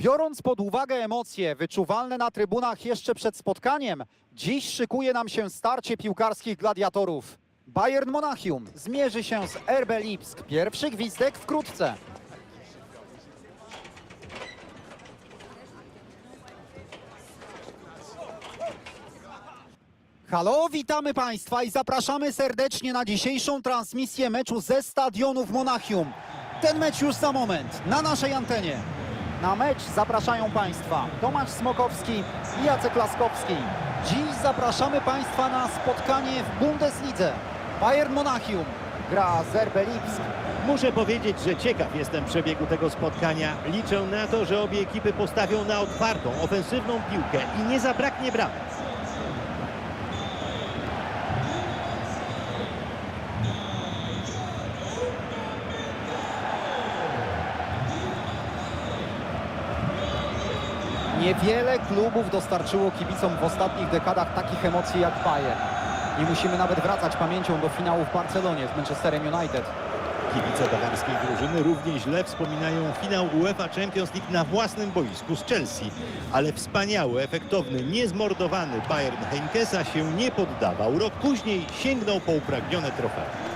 Biorąc pod uwagę emocje wyczuwalne na trybunach jeszcze przed spotkaniem, dziś szykuje nam się starcie piłkarskich gladiatorów. Bayern Monachium zmierzy się z RB Lipsk. Pierwszy gwizdek wkrótce. Halo, witamy Państwa i zapraszamy serdecznie na dzisiejszą transmisję meczu ze stadionu w Monachium. Ten mecz już za moment, na naszej antenie. Na mecz zapraszają Państwa Tomasz Smokowski i Jacek Laskowski. Dziś zapraszamy Państwa na spotkanie w Bundeslidze. Bayern Monachium gra z RB Lipsk. Muszę powiedzieć, że ciekaw jestem przebiegu tego spotkania. Liczę na to, że obie ekipy postawią na otwartą, ofensywną piłkę i nie zabraknie bramek. Niewiele klubów dostarczyło kibicom w ostatnich dekadach takich emocji jak Bayern. Nie musimy nawet wracać pamięcią do finału w Barcelonie z Manchesterem United. Kibice bawarskiej drużyny równie źle wspominają finał UEFA Champions League na własnym boisku z Chelsea. Ale wspaniały, efektowny, niezmordowany Bayern Heinkesa się nie poddawał. Rok później sięgnął po upragnione trofeum.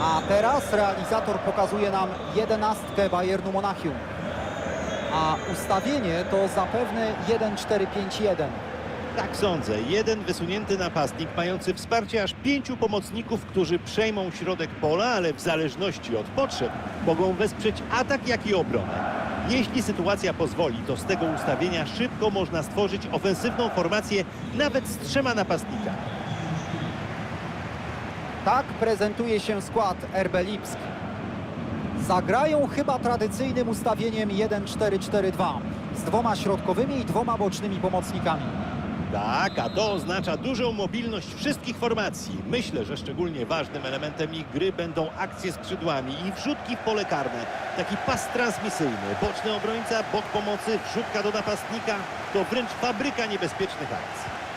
A teraz realizator pokazuje nam jedenastkę Bayernu Monachium. A ustawienie to zapewne 1-4-5-1. Tak sądzę. Jeden wysunięty napastnik mający wsparcie aż pięciu pomocników, którzy przejmą środek pola, ale w zależności od potrzeb mogą wesprzeć atak, jak i obronę. Jeśli sytuacja pozwoli, to z tego ustawienia szybko można stworzyć ofensywną formację nawet z trzema napastnikami. Tak prezentuje się skład RB Lipsk. Zagrają chyba tradycyjnym ustawieniem 1-4-4-2 z dwoma środkowymi i dwoma bocznymi pomocnikami. Tak, a to oznacza dużą mobilność wszystkich formacji. Myślę, że szczególnie ważnym elementem ich gry będą akcje skrzydłami i wrzutki w pole karne. Taki pas transmisyjny, boczny obrońca, bok pomocy, wrzutka do napastnika. To wręcz fabryka niebezpiecznych akcji.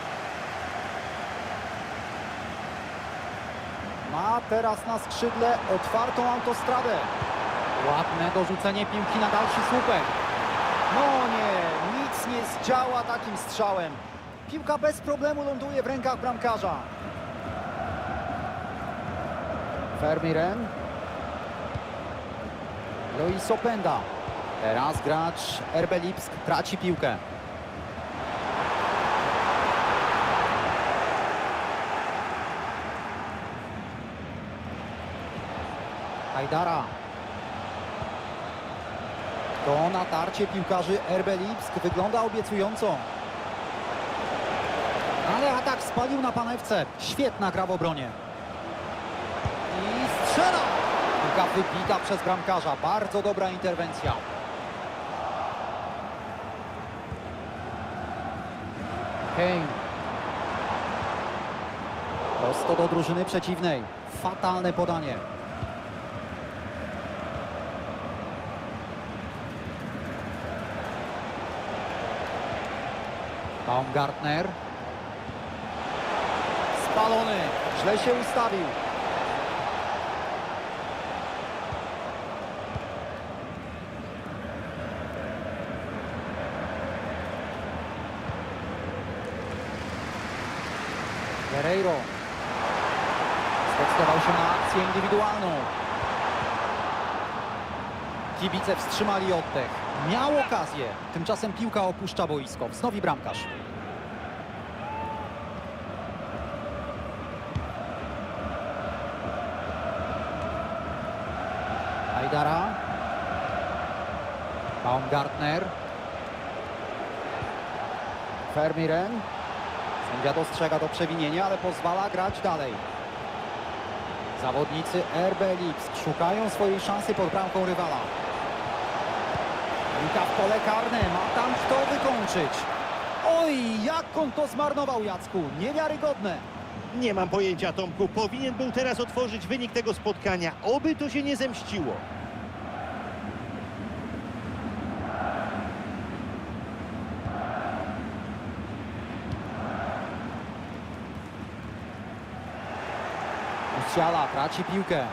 Ma teraz na skrzydle otwartą autostradę. Ładne dorzucenie piłki na dalszy słupek. No nie, nic nie zdziała takim strzałem. Piłka bez problemu ląduje w rękach bramkarza. Fermiren. Luis Openda. Teraz gracz RB Lipsk traci piłkę. Hajdara. To natarcie piłkarzy RB Lipsk wygląda obiecująco. Ale atak spalił na panewce. Świetna gra w obronie. I strzela! Piłka wybita przez bramkarza. Bardzo dobra interwencja. Kane. Prosto do drużyny przeciwnej. Fatalne podanie. Baumgartner. Spalony. Źle się ustawił. Guerreiro. Zdecydował się na akcję indywidualną. Kibice wstrzymali oddech. Miał okazję. Tymczasem piłka opuszcza boisko. Wznowi bramkarz. Ajdara. Baumgartner. Fermiren. Sędzia dostrzega to przewinienie, ale pozwala grać dalej. Zawodnicy RB Lipsk szukają swojej szansy pod bramką rywala. Piłka w pole karne, ma tam kto wykończyć. Oj, jak on to zmarnował, Jacku. Niewiarygodne. Nie mam pojęcia, Tomku. Powinien był teraz otworzyć wynik tego spotkania. Oby to się nie zemściło. Musiala traci piłkę.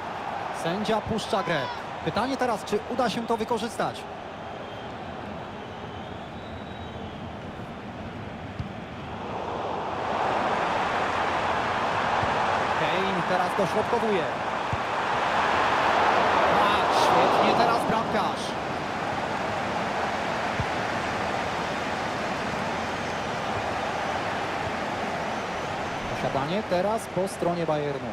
Sędzia puszcza grę. Pytanie teraz, czy uda się to wykorzystać? Kane teraz dośrodkowuje. Tak, świetnie teraz bramkarz. Posiadanie teraz po stronie Bayernu.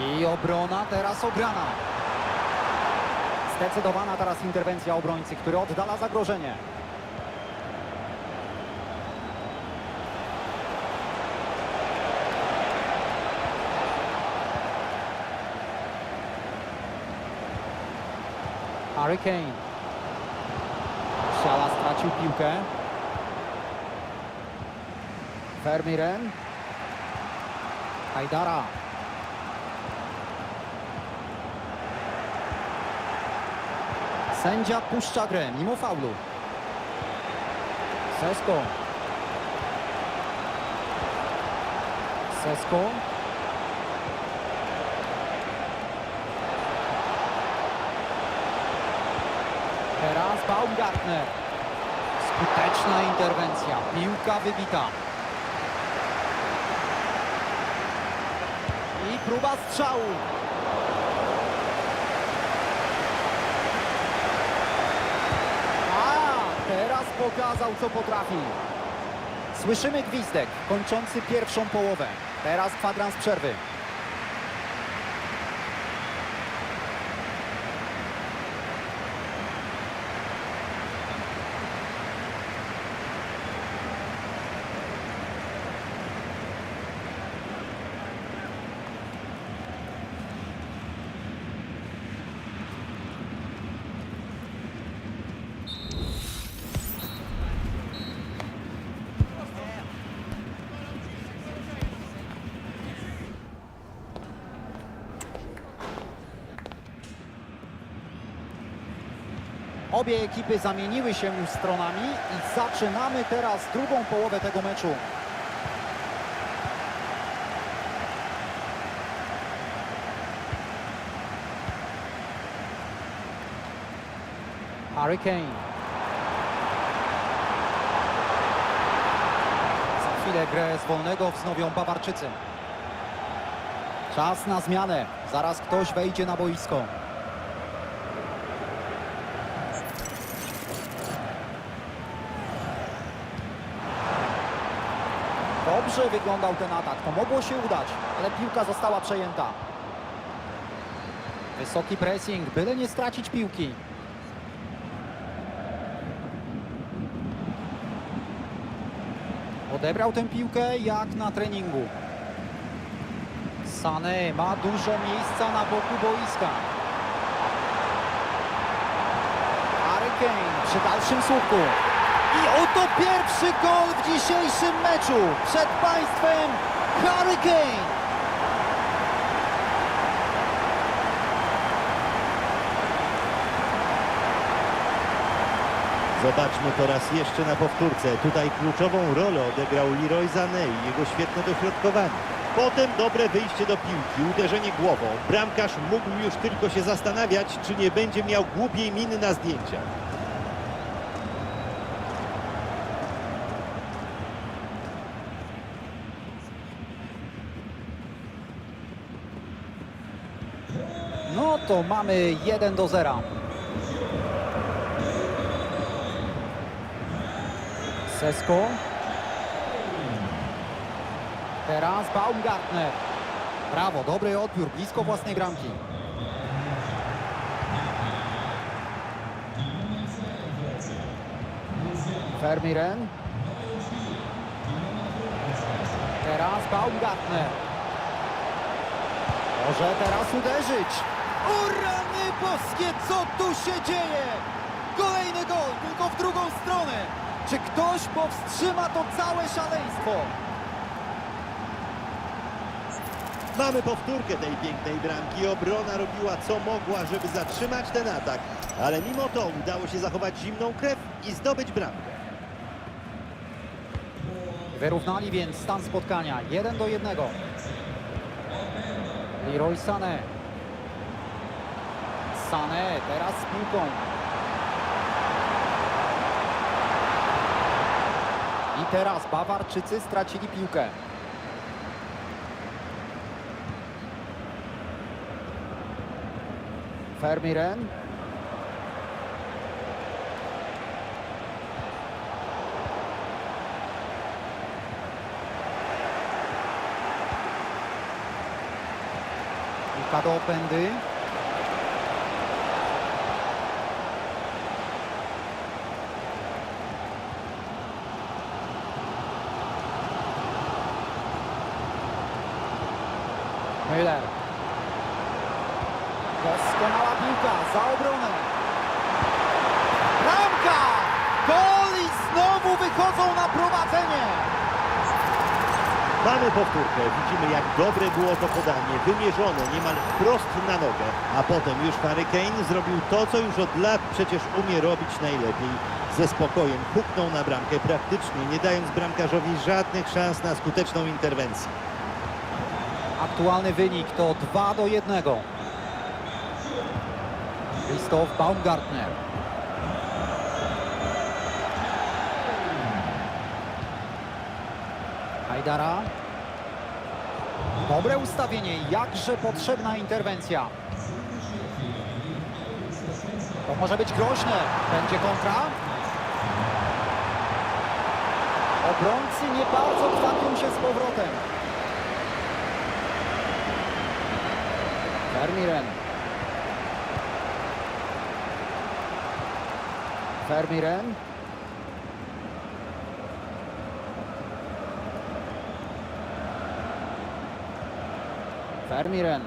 I obrona teraz ograna. Zdecydowana teraz interwencja obrońcy, który oddala zagrożenie. Harry Kane. Siala stracił piłkę. Vermiren. Hajdara. Sędzia puszcza grę mimo faulu. Sesko. Sesko. Teraz Baumgartner. Skuteczna interwencja. Piłka wybita. I próba strzału. A, teraz pokazał, co potrafi. Słyszymy gwizdek kończący pierwszą połowę. Teraz kwadrans przerwy. Obie ekipy zamieniły się już stronami i zaczynamy teraz drugą połowę tego meczu. Harry Kane. Za chwilę grę z wolnego wznowią Bawarczycy. Czas na zmianę. Zaraz ktoś wejdzie na boisko. Dobrze wyglądał ten atak. To mogło się udać, ale piłka została przejęta. Wysoki pressing, byle nie stracić piłki. Odebrał tę piłkę jak na treningu. Sané ma dużo miejsca na boku boiska. Harry Kane przy dalszym słupku. I oto pierwszy gol w dzisiejszym meczu. Przed Państwem Harry Kane. Zobaczmy to raz jeszcze na powtórce. Tutaj kluczową rolę odegrał Leroy Sané i jego świetne dośrodkowanie. Potem dobre wyjście do piłki, uderzenie głową. Bramkarz mógł już tylko się zastanawiać, czy nie będzie miał głupiej miny na zdjęciach. No to mamy 1 do 0. Sesko. Teraz Baumgartner. Brawo, dobry odbiór, blisko własnej bramki. Vermiren. Teraz Baumgartner. Może teraz uderzyć. O rany boskie, co tu się dzieje? Kolejny gol, tylko w drugą stronę. Czy ktoś powstrzyma to całe szaleństwo? Mamy powtórkę tej pięknej bramki. Obrona robiła co mogła, żeby zatrzymać ten atak. Ale mimo to udało się zachować zimną krew i zdobyć bramkę. Wyrównali więc stan spotkania 1 do 1. Leroy Sané. Sané teraz z piłką. I teraz Bawarczycy stracili piłkę. Fermiren. Piłka do opędy. Müller. Doskonała piłka za obronę. Bramka! Gol i znowu wychodzą na prowadzenie. Mamy powtórkę. Widzimy, jak dobre było to podanie. Wymierzone niemal wprost na nogę. A potem już Harry Kane zrobił to, co już od lat przecież umie robić najlepiej. Ze spokojem huknął na bramkę praktycznie, nie dając bramkarzowi żadnych szans na skuteczną interwencję. Aktualny wynik to 2 do 1. Christoph Baumgartner. Hajdara. Dobre ustawienie, jakże potrzebna interwencja. To może być groźne. Będzie kontra. Obrońcy nie bardzo kwapią się z powrotem. Vermiren. Vermiren. Vermiren.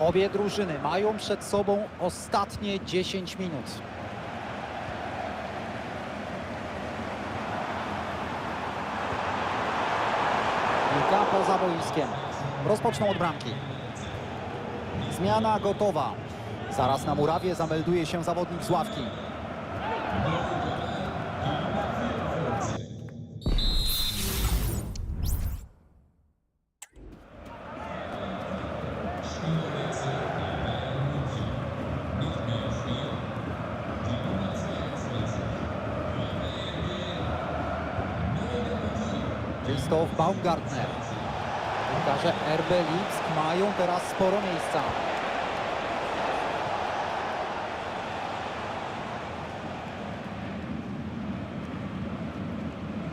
Obie drużyny mają przed sobą ostatnie 10 minut. Piłka poza boiskiem. Rozpoczną od bramki. Zmiana gotowa. Zaraz na murawie zamelduje się zawodnik z ławki. Krzysztof Baumgartner. Piłkarze RB Lipsk mają teraz sporo miejsca.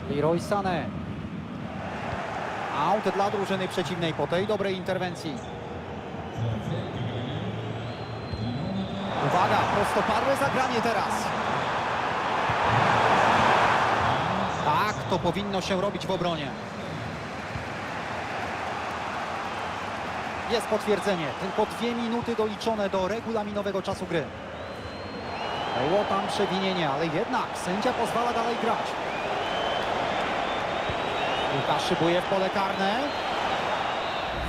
Leroy Sané. Aut dla drużyny przeciwnej po tej dobrej interwencji. Uwaga, prostopadłe zagranie teraz. Tak, to powinno się robić w obronie. Jest potwierdzenie. Tylko dwie minuty doliczone do regulaminowego czasu gry. Było tam przewinienie, ale jednak sędzia pozwala dalej grać. Piłka szybuje w pole karne.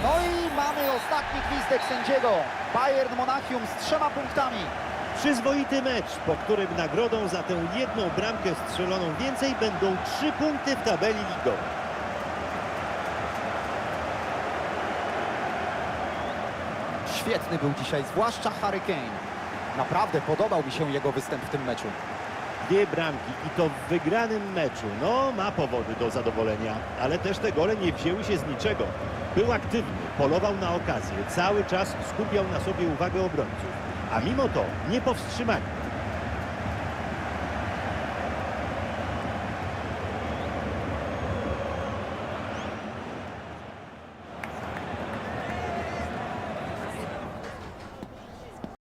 No i mamy ostatni gwizdek sędziego. Bayern Monachium z trzema punktami. Przyzwoity mecz, po którym nagrodą za tę jedną bramkę strzeloną więcej będą trzy punkty w tabeli ligowej. Świetny był dzisiaj, zwłaszcza Harry Kane. Naprawdę podobał mi się jego występ w tym meczu. Dwie bramki i to w wygranym meczu. No, ma powody do zadowolenia, ale też te gole nie wzięły się z niczego. Był aktywny, polował na okazję, cały czas skupiał na sobie uwagę obrońców. A mimo to nie powstrzymali.